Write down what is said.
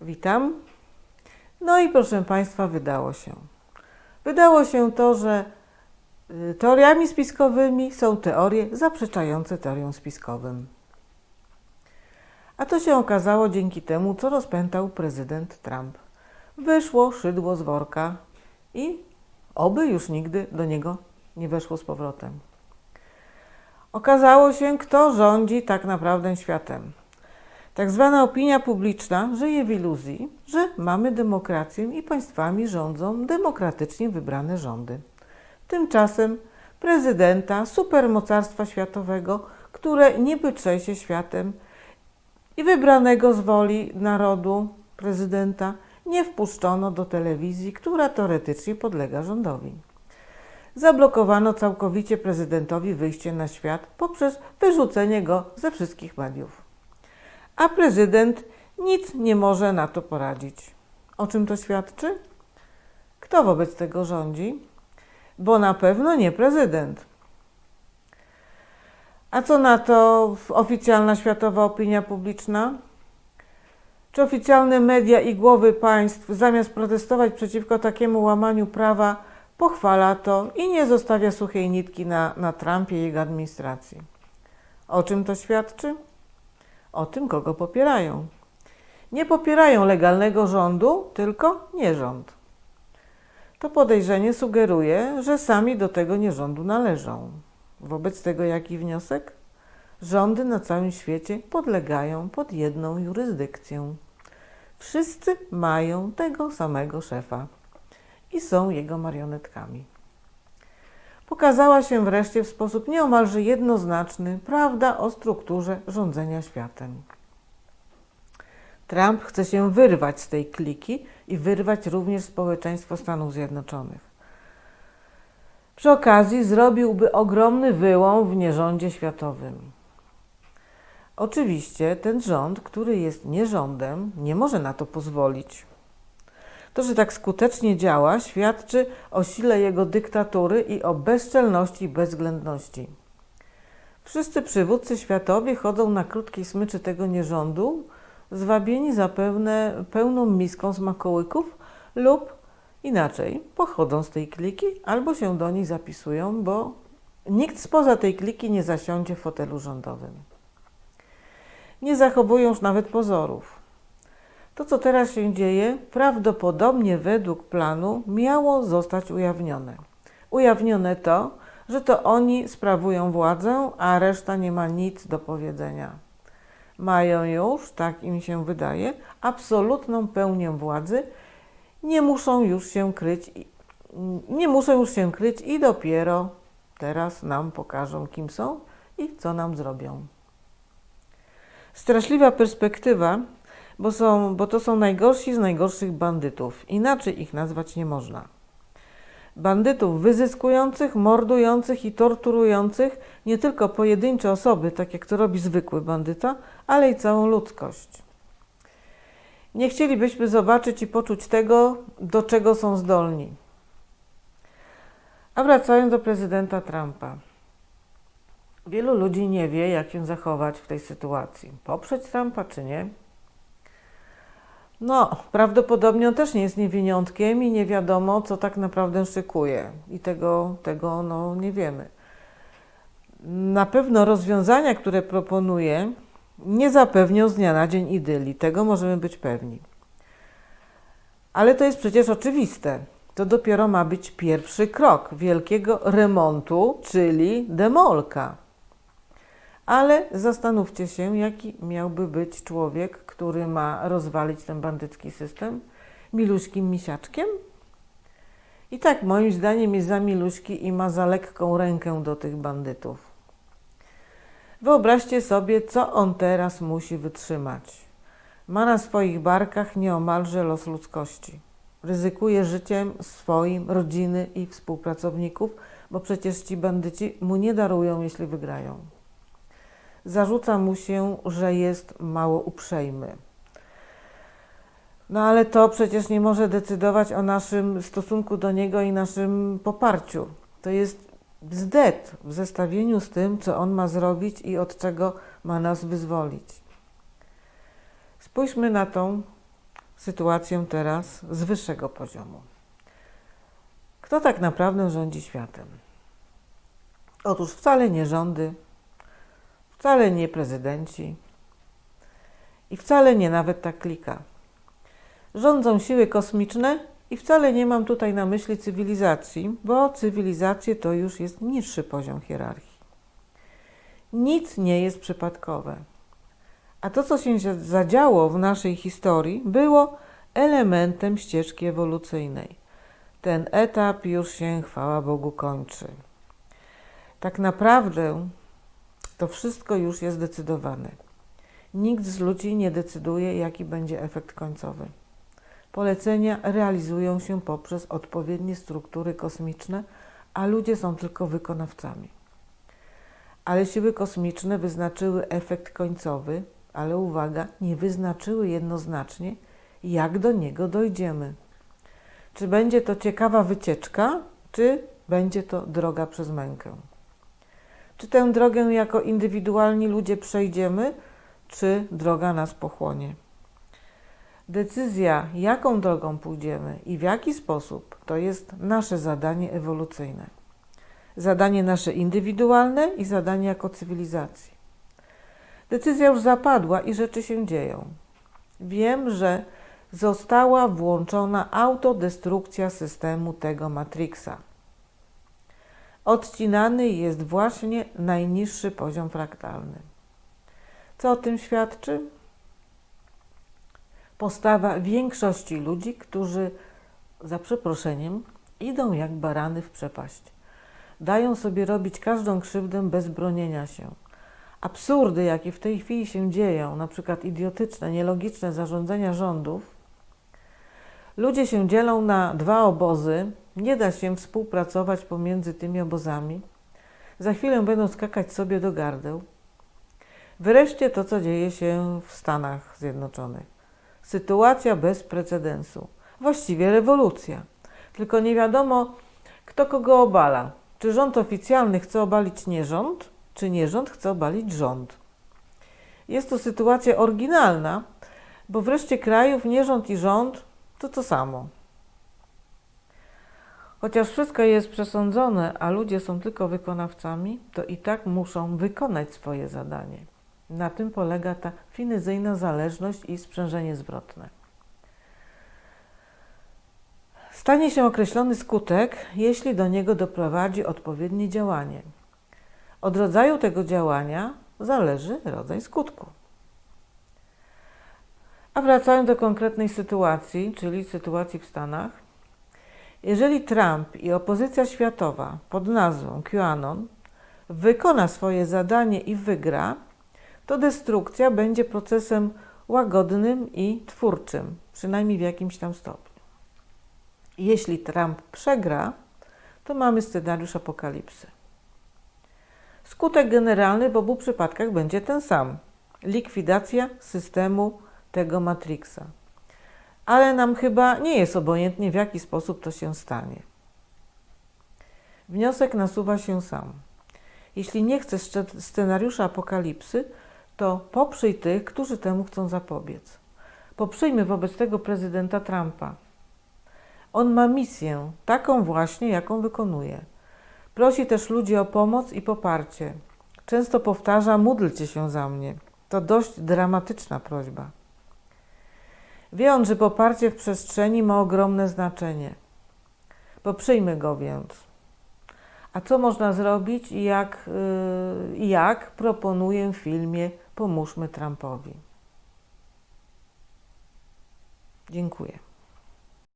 Witam. No i proszę Państwa, wydało się. Wydało się to, że y, teoriami spiskowymi są teorie zaprzeczające teoriom spiskowym. A to się okazało dzięki temu, co rozpętał prezydent Trump. Wyszło szydło z worka i oby już nigdy do niego nie weszło z powrotem. Okazało się, kto rządzi tak naprawdę światem. Tak zwana opinia publiczna żyje w iluzji, że mamy demokrację i państwami rządzą demokratycznie wybrane rządy. Tymczasem prezydenta supermocarstwa światowego, które niby trzęsie światem i wybranego z woli narodu prezydenta nie wpuszczono do telewizji, która teoretycznie podlega rządowi. Zablokowano całkowicie prezydentowi wyjście na świat poprzez wyrzucenie go ze wszystkich mediów a prezydent nic nie może na to poradzić. O czym to świadczy? Kto wobec tego rządzi? Bo na pewno nie prezydent. A co na to oficjalna światowa opinia publiczna? Czy oficjalne media i głowy państw zamiast protestować przeciwko takiemu łamaniu prawa, pochwala to i nie zostawia suchej nitki na, na Trumpie i jego administracji? O czym to świadczy? O tym, kogo popierają. Nie popierają legalnego rządu, tylko nierząd. To podejrzenie sugeruje, że sami do tego nierządu należą. Wobec tego jaki wniosek? Rządy na całym świecie podlegają pod jedną jurysdykcję. Wszyscy mają tego samego szefa i są jego marionetkami pokazała się wreszcie w sposób nieomalże jednoznaczny prawda o strukturze rządzenia światem. Trump chce się wyrwać z tej kliki i wyrwać również społeczeństwo Stanów Zjednoczonych. Przy okazji zrobiłby ogromny wyłom w nierządzie światowym. Oczywiście ten rząd, który jest nierządem, nie może na to pozwolić. To, że tak skutecznie działa, świadczy o sile jego dyktatury i o bezczelności i bezwzględności. Wszyscy przywódcy światowi chodzą na krótkiej smyczy tego nierządu, zwabieni zapewne pełną miską smakołyków lub inaczej, pochodzą z tej kliki albo się do niej zapisują, bo nikt spoza tej kliki nie zasiądzie w fotelu rządowym. Nie zachowują już nawet pozorów. To, co teraz się dzieje, prawdopodobnie według planu miało zostać ujawnione. Ujawnione to, że to oni sprawują władzę, a reszta nie ma nic do powiedzenia. Mają już, tak im się wydaje, absolutną pełnię władzy, nie muszą już się kryć, nie muszą już się kryć i dopiero teraz nam pokażą, kim są i co nam zrobią. Straszliwa perspektywa, bo, są, bo to są najgorsi z najgorszych bandytów. Inaczej ich nazwać nie można. Bandytów wyzyskujących, mordujących i torturujących nie tylko pojedyncze osoby, tak jak to robi zwykły bandyta, ale i całą ludzkość. Nie chcielibyśmy zobaczyć i poczuć tego, do czego są zdolni. A wracając do prezydenta Trumpa. Wielu ludzi nie wie, jak się zachować w tej sytuacji. Poprzeć Trumpa czy nie? No, prawdopodobnie on też nie jest niewiniątkiem i nie wiadomo, co tak naprawdę szykuje. I tego, tego no, nie wiemy. Na pewno rozwiązania, które proponuje, nie zapewnią z dnia na dzień idyli. Tego możemy być pewni. Ale to jest przecież oczywiste. To dopiero ma być pierwszy krok wielkiego remontu, czyli demolka. Ale zastanówcie się, jaki miałby być człowiek, który ma rozwalić ten bandycki system? Miluśkim misiaczkiem? I tak moim zdaniem jest za miluśki i ma za lekką rękę do tych bandytów. Wyobraźcie sobie, co on teraz musi wytrzymać. Ma na swoich barkach nieomalże los ludzkości. Ryzykuje życiem swoim, rodziny i współpracowników, bo przecież ci bandyci mu nie darują, jeśli wygrają zarzuca mu się, że jest mało uprzejmy. No ale to przecież nie może decydować o naszym stosunku do niego i naszym poparciu. To jest bzdet w zestawieniu z tym, co on ma zrobić i od czego ma nas wyzwolić. Spójrzmy na tą sytuację teraz z wyższego poziomu. Kto tak naprawdę rządzi światem? Otóż wcale nie rządy, wcale nie prezydenci i wcale nie nawet ta klika. Rządzą siły kosmiczne i wcale nie mam tutaj na myśli cywilizacji, bo cywilizacje to już jest niższy poziom hierarchii. Nic nie jest przypadkowe. A to, co się zadziało w naszej historii, było elementem ścieżki ewolucyjnej. Ten etap już się, chwała Bogu, kończy. Tak naprawdę to wszystko już jest zdecydowane. Nikt z ludzi nie decyduje, jaki będzie efekt końcowy. Polecenia realizują się poprzez odpowiednie struktury kosmiczne, a ludzie są tylko wykonawcami. Ale siły kosmiczne wyznaczyły efekt końcowy, ale uwaga, nie wyznaczyły jednoznacznie, jak do niego dojdziemy. Czy będzie to ciekawa wycieczka, czy będzie to droga przez mękę? Czy tę drogę jako indywidualni ludzie przejdziemy, czy droga nas pochłonie? Decyzja, jaką drogą pójdziemy i w jaki sposób, to jest nasze zadanie ewolucyjne. Zadanie nasze indywidualne i zadanie jako cywilizacji. Decyzja już zapadła i rzeczy się dzieją. Wiem, że została włączona autodestrukcja systemu tego Matrixa. Odcinany jest właśnie najniższy poziom fraktalny. Co o tym świadczy? Postawa większości ludzi, którzy, za przeproszeniem, idą jak barany w przepaść. Dają sobie robić każdą krzywdę bez bronienia się absurdy, jakie w tej chwili się dzieją, na przykład idiotyczne, nielogiczne zarządzenia rządów, ludzie się dzielą na dwa obozy, nie da się współpracować pomiędzy tymi obozami, za chwilę będą skakać sobie do gardeł. Wreszcie to, co dzieje się w Stanach Zjednoczonych. Sytuacja bez precedensu. Właściwie rewolucja. Tylko nie wiadomo, kto kogo obala. Czy rząd oficjalny chce obalić nie rząd, czy nie rząd chce obalić rząd. Jest to sytuacja oryginalna, bo wreszcie krajów nie rząd i rząd to to samo. Chociaż wszystko jest przesądzone, a ludzie są tylko wykonawcami, to i tak muszą wykonać swoje zadanie. Na tym polega ta finezyjna zależność i sprzężenie zwrotne. Stanie się określony skutek, jeśli do niego doprowadzi odpowiednie działanie. Od rodzaju tego działania zależy rodzaj skutku. A wracając do konkretnej sytuacji, czyli sytuacji w Stanach, jeżeli Trump i opozycja światowa pod nazwą QAnon wykona swoje zadanie i wygra, to destrukcja będzie procesem łagodnym i twórczym, przynajmniej w jakimś tam stopniu. Jeśli Trump przegra, to mamy scenariusz apokalipsy. Skutek generalny w obu przypadkach będzie ten sam likwidacja systemu tego Matrixa. Ale nam chyba nie jest obojętnie, w jaki sposób to się stanie. Wniosek nasuwa się sam. Jeśli nie chcesz scenariusza apokalipsy, to poprzyj tych, którzy temu chcą zapobiec. Poprzyjmy wobec tego prezydenta Trumpa. On ma misję, taką właśnie, jaką wykonuje. Prosi też ludzi o pomoc i poparcie. Często powtarza: módlcie się za mnie. To dość dramatyczna prośba. Wie on, że poparcie w przestrzeni ma ogromne znaczenie. Poprzyjmy go więc. A co można zrobić i jak, yy, jak proponuję w filmie Pomóżmy Trumpowi. Dziękuję.